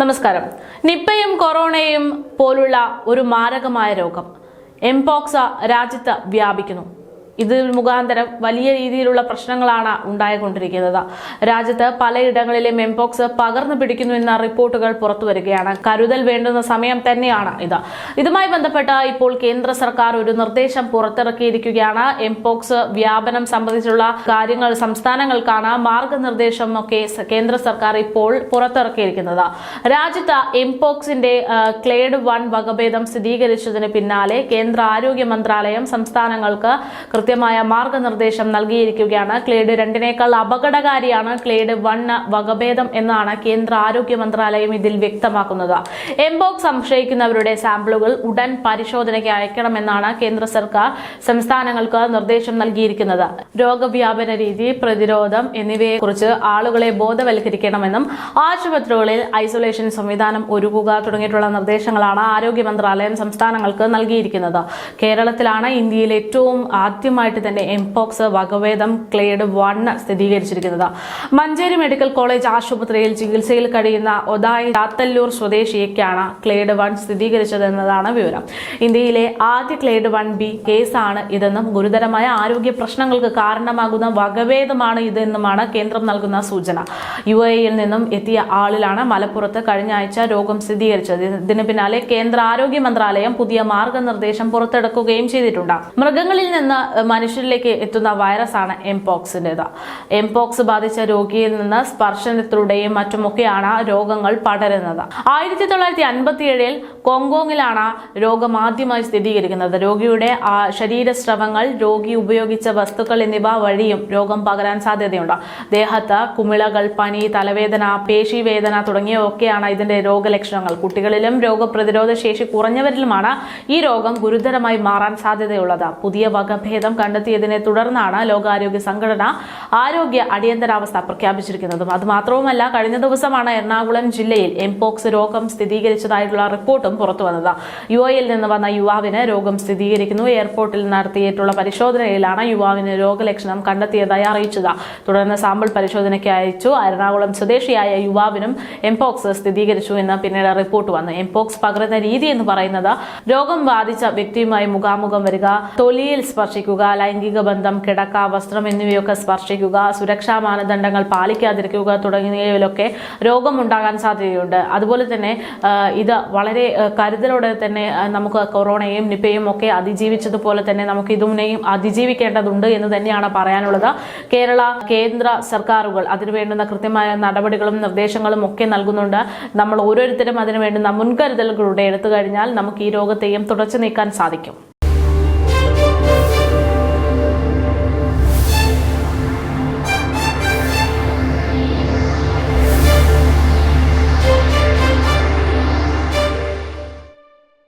നമസ്കാരം. നിപ്പയും കൊറോണയും പോലുള്ള ഒരു മാരകമായ രോഗം. എംപോക്സ രാജ്യത്ത് വ്യാപിക്കുന്നു. ഇതിൽ മുഖാന്തരം വലിയ രീതിയിലുള്ള പ്രശ്നങ്ങളാണ് ഉണ്ടായിക്കൊണ്ടിരിക്കുന്നത്. രാജ്യത്ത് പലയിടങ്ങളിലെ എംപോക്സ് പകർന്നു പിടിക്കുന്നു എന്ന റിപ്പോർട്ടുകൾ പുറത്തു വരികയാണ്. കരുതൽ വേണ്ടുന്ന സമയം തന്നെയാണ് ഇത്. ഇതുമായി ബന്ധപ്പെട്ട് ഇപ്പോൾ കേന്ദ്ര സർക്കാർ ഒരു നിർദ്ദേശം പുറത്തിറക്കിയിരിക്കുകയാണ്. എംപോക്സ് വ്യാപനം സംബന്ധിച്ചുള്ള കാര്യങ്ങൾ സംസ്ഥാനങ്ങൾക്കാണ് മാർഗനിർദ്ദേശം ഒക്കെ കേന്ദ്ര സർക്കാർ ഇപ്പോൾ പുറത്തിറക്കിയിരിക്കുന്നത്. രാജ്യത്ത് എംപോക്സിന്റെ ക്ലേഡ് വൺ വകഭേദം സ്ഥിരീകരിച്ചതിന് പിന്നാലെ കേന്ദ്ര ആരോഗ്യ മന്ത്രാലയം സംസ്ഥാനങ്ങൾക്ക് കൃത്യമായ മാർഗനിർദ്ദേശം നൽകിയിരിക്കുകയാണ്. ക്ലേഡ് രണ്ടിനേക്കാൾ അപകടകാരിയാണ്. ക്ലേഡ് വൺ വകഭേദം എന്നാണ് കേന്ദ്ര ആരോഗ്യ മന്ത്രാലയം ഇതിൽ വ്യക്തമാക്കുന്നത്. എംബോക്സ് സംശയിക്കുന്നവരുടെ സാമ്പിളുകൾ ഉടൻ പരിശോധനയ്ക്ക് അയക്കണമെന്നാണ് കേന്ദ്ര സർക്കാർ സംസ്ഥാനങ്ങൾക്ക് നിർദ്ദേശം നൽകിയിരിക്കുന്നത്. രോഗവ്യാപന രീതി പ്രതിരോധം എന്നിവയെക്കുറിച്ച് ആളുകളെ ബോധവൽക്കരിക്കണമെന്നും ആശുപത്രികളിൽ ഐസൊലേഷൻ സംവിധാനം ഒരുക്കുക തുടങ്ങിയിട്ടുള്ള നിർദ്ദേശങ്ങളാണ് ആരോഗ്യ മന്ത്രാലയം സംസ്ഥാനങ്ങൾക്ക് നൽകിയിരിക്കുന്നത്. കേരളത്തിലാണ് ഇന്ത്യയിൽ ഏറ്റവും ആദ്യമായിട്ട് തന്നെ എംപോക്സ് വകഭേദം ക്ലേഡ് വണ് സ്ഥിരീകരിച്ചിരിക്കുന്നത്. മഞ്ചേരി മെഡിക്കൽ കോളേജ് ആശുപത്രിയിൽ ചികിത്സയിൽ കഴിയുന്ന ഒതായി ചാത്തല്ലൂർ സ്വദേശിയൊക്കെയാണ് ക്ലേഡ് വൺ സ്ഥിരീകരിച്ചതെന്നതാണ് വിവരം. ഇന്ത്യയിലെ ആദ്യ ക്ലേഡ് വൺ ബി കേസാണ് ഇതെന്നും ഗുരുതരമായ ആരോഗ്യ പ്രശ്നങ്ങൾക്ക് കാരണമാകുന്ന വകഭേദമാണ് ഇതെന്നുമാണ് കേന്ദ്രം നൽകുന്ന സൂചന. യു എയിൽ നിന്നും എത്തിയ ആളിലാണ് മലപ്പുറത്ത് കഴിഞ്ഞ ആഴ്ച രോഗം സ്ഥിരീകരിച്ചത്. ഇതിന് പിന്നാലെ കേന്ദ്ര ആരോഗ്യ മന്ത്രാലയം പുതിയ മാർഗനിർദ്ദേശം പുറത്തെടുക്കുകയും ചെയ്തിട്ടുണ്ട്. മൃഗങ്ങളിൽ നിന്ന് മനുഷ്യരിലേക്ക് എത്തുന്ന വൈറസ് വൈറസാണ് എംപോക്സിന്റെത്. എംപോക്സ് ബാധിച്ച രോഗിയിൽ നിന്ന് സ്പർശനത്തിലൂടെയും മറ്റുമൊക്കെയാണ് രോഗങ്ങൾ പടരുന്നത്. ആയിരത്തി തൊള്ളായിരത്തി അൻപത്തിയേഴിൽ കോങ്കോങ്ങിലാണ് രോഗം ആദ്യമായി സ്ഥിരീകരിക്കുന്നത്. രോഗിയുടെ ശരീരസ്രവങ്ങൾ രോഗി ഉപയോഗിച്ച വസ്തുക്കൾ എന്നിവ വഴിയും രോഗം പകരാൻ സാധ്യതയുണ്ട്. ദേഹത്ത് കുമിളകൾ പനി തലവേദന പേശിവേദന തുടങ്ങിയവയൊക്കെയാണ് ഇതിന്റെ രോഗലക്ഷണങ്ങൾ. കുട്ടികളിലും രോഗപ്രതിരോധ ശേഷി കുറഞ്ഞവരിലുമാണ് ഈ രോഗം ഗുരുതരമായി മാറാൻ സാധ്യതയുള്ളത്. പുതിയ വകഭേദം കണ്ടെത്തിയതിനെ തുടർന്നാണ് ലോകാരോഗ്യ സംഘടന ആരോഗ്യ അടിയന്തരാവസ്ഥ പ്രഖ്യാപിച്ചിരിക്കുന്നതും. അതുമാത്രവുമല്ല കഴിഞ്ഞ ദിവസമാണ് എറണാകുളം ജില്ലയിൽ എംപോക്സ് രോഗം സ്ഥിരീകരിച്ചതായിട്ടുള്ള റിപ്പോർട്ടും പുറത്തു വന്നത്. യു എയിൽ നിന്ന് വന്ന യുവാവിന് രോഗം സ്ഥിരീകരിക്കുന്നു. എയർപോർട്ടിൽ നടത്തിയിട്ടുള്ള പരിശോധനയിലാണ് യുവാവിന് രോഗലക്ഷണം കണ്ടെത്തിയതായി അറിയിച്ചത്. തുടർന്ന് സാമ്പിൾ പരിശോധനയ്ക്ക് അയച്ചു. എറണാകുളം സ്വദേശിയായ യുവാവിനും എംപോക്സ് സ്ഥിരീകരിച്ചു എന്ന് പിന്നീട് റിപ്പോർട്ട് വന്നു. എംപോക്സ് പകരുന്ന രീതി എന്ന് പറയുന്നത് രോഗം ബാധിച്ച വ്യക്തിയുമായി മുഖാമുഖം വരിക തൊലിയിൽ സ്പർശിക്കുക ലൈംഗിക ബന്ധം കിടക്ക വസ്ത്രം എന്നിവയൊക്കെ സ്പർശിക്കുക സുരക്ഷാ മാനദണ്ഡങ്ങൾ പാലിക്കാതിരിക്കുക തുടങ്ങിയവയിലൊക്കെ രോഗമുണ്ടാകാൻ സാധ്യതയുണ്ട്. അതുപോലെ തന്നെ ഇത് വളരെ കരുതലോടെ തന്നെ നമുക്ക് കൊറോണയും നിപ്പയും ഒക്കെ അതിജീവിച്ചതുപോലെ തന്നെ നമുക്ക് ഇതിനെയും അതിജീവിക്കേണ്ടതുണ്ട് എന്ന് തന്നെയാണ് പറയാനുള്ളത്. കേരള കേന്ദ്ര സർക്കാരുകൾ അതിനുവേണ്ടുന്ന കൃത്യമായ നടപടികളും നിർദ്ദേശങ്ങളും ഒക്കെ നൽകുന്നുണ്ട്. നമ്മൾ ഓരോരുത്തരും അതിനു വേണ്ടുന്ന മുൻകരുതലുകളുടെ എടുത്തു കഴിഞ്ഞാൽ നമുക്ക് ഈ രോഗത്തെയും തുടച്ചു നീക്കാൻ സാധിക്കും.